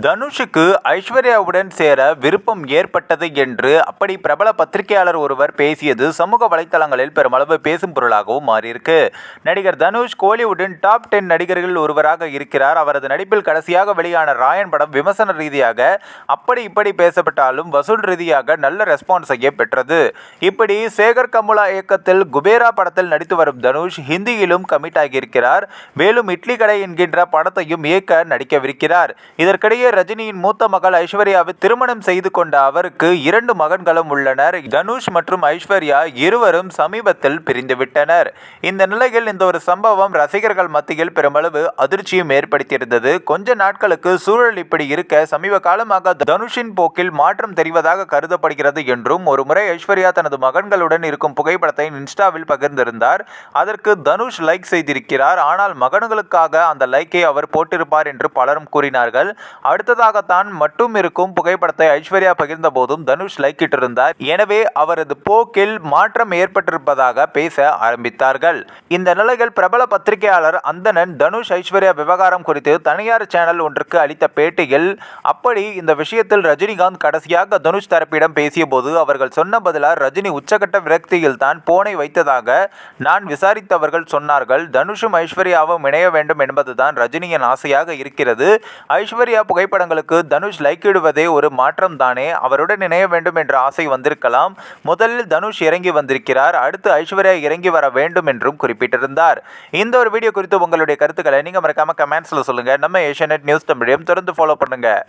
தனுஷுக்கு ஐஸ்வர்யாவுடன் சேர விருப்பம் ஏற்பட்டது என்று அப்படி பிரபல பத்திரிகையாளர் ஒருவர் பேசியது சமூக வலைத்தளங்களில் பெருமளவு பேசும் பொருளாகவும் மாறியிருக்கு. நடிகர் தனுஷ் கோலிவுட்டின் டாப் டென் நடிகர்கள் ஒருவராக இருக்கிறார். அவரது நடிப்பில் கடைசியாக வெளியான ராயன் படம் விமர்சன ரீதியாக அப்படி இப்படி பேசப்பட்டாலும் வசூல் ரீதியாக நல்ல ரெஸ்பான்ஸையே பெற்றது. இப்படி சேகர் கமுலா இயக்கத்தில் குபேரா படத்தில் நடித்து வரும் தனுஷ் ஹிந்தியிலும் கமிட் ஆகியிருக்கிறார். மேலும் இட்லி கடை என்கின்ற படத்தையும் இயக்க நடிக்கவிருக்கிறார். இதற்கிடையே ரஜினியின் மூத்த மகள் ஐஸ்வர்யாவை திருமணம் செய்து கொண்ட அவருக்கு இரண்டு மகன்களும் உள்ளனர். தனுஷ் மற்றும் ஐஸ்வர்யா இருவரும் சமீபத்தில் பிரிந்துவிட்டனர் இந்த நிலையில் இந்த ஒரு சம்பவம் ரசிகர்கள் மத்தியில் பெருமளவு அதிர்ச்சியும் ஏற்படுத்தியிருந்தது. கொஞ்ச நாட்களுக்கு சூழல் இப்படி இருக்க சமீப காலமாக தனுஷின் போக்கில் மாற்றம் தெரிவதாக கருதப்படுகிறது என்றும் ஒரு முறை ஐஸ்வர்யா தனது மகன்களுடன் இருக்கும் புகைப்படத்தை இன்ஸ்டாவில் பகிர்ந்திருந்தார். அதற்கு தனுஷ் லைக் செய்திருக்கிறார். ஆனால் மகன்களுக்காக அந்த லைக்கை அவர் போட்டிருப்பார் என்று பலரும் கூறினார்கள். அடுத்ததாகத்தான் மட்டும் இருக்கும் புகைப்படத்தை ஐஸ்வர்யா பகிர்ந்த போதும் தனுஷ் லைக் இட்டிருந்தார் எனவே அவரது போக்கில் மாற்றம் ஏற்பட்டிருப்பதாக பேச ஆரம்பித்தார்கள். இந்த நிலையில் பிரபல பத்திரிகையாளர் அந்தணன் தனுஷ் ஐஸ்வர்யா விவகாரம் குறித்து தனியார் சேனல் ஒன்றுக்கு அளித்த பேட்டியில் அப்படி இந்த விஷயத்தில் ரஜினிகாந்த் கடைசியாக தனுஷ் தரப்பிடம் பேசியபோது அவர்கள் சொன்ன பதிலாக ரஜினி உச்சகட்ட விரக்தியில் தான் போனை வைத்ததாக நான் விசாரித்தவர்கள் சொன்னார்கள். தனுஷும் ஐஸ்வர்யாவும் இணைய வேண்டும் என்பதுதான் ரஜினியின் ஆசையாக இருக்கிறது. ஐஸ்வர்யா புகைப்படங்களுக்கு தனுஷ் லைக் இடுவதே ஒரு மாற்றம் தானே அவருடன் இணைய வேண்டும் என்ற ஆசை வந்திருக்கலாம். முதலில் தனுஷ் இறங்கி வந்திருக்கிறார். அடுத்து ஐஸ்வர்யா இறங்கி வர வேண்டும் என்றும் குறிப்பிட்டிருந்தார். இந்த ஒரு வீடியோ குறித்து உங்களுடைய கருத்துக்களை நீங்க மறக்காம கமெண்ட்ஸ்ல சொல்லுங்க. நம்ம ஏஷியநெட் நியூஸ் தமிழையும் தொடர்ந்து ஃபாலோ பண்ணுங்க.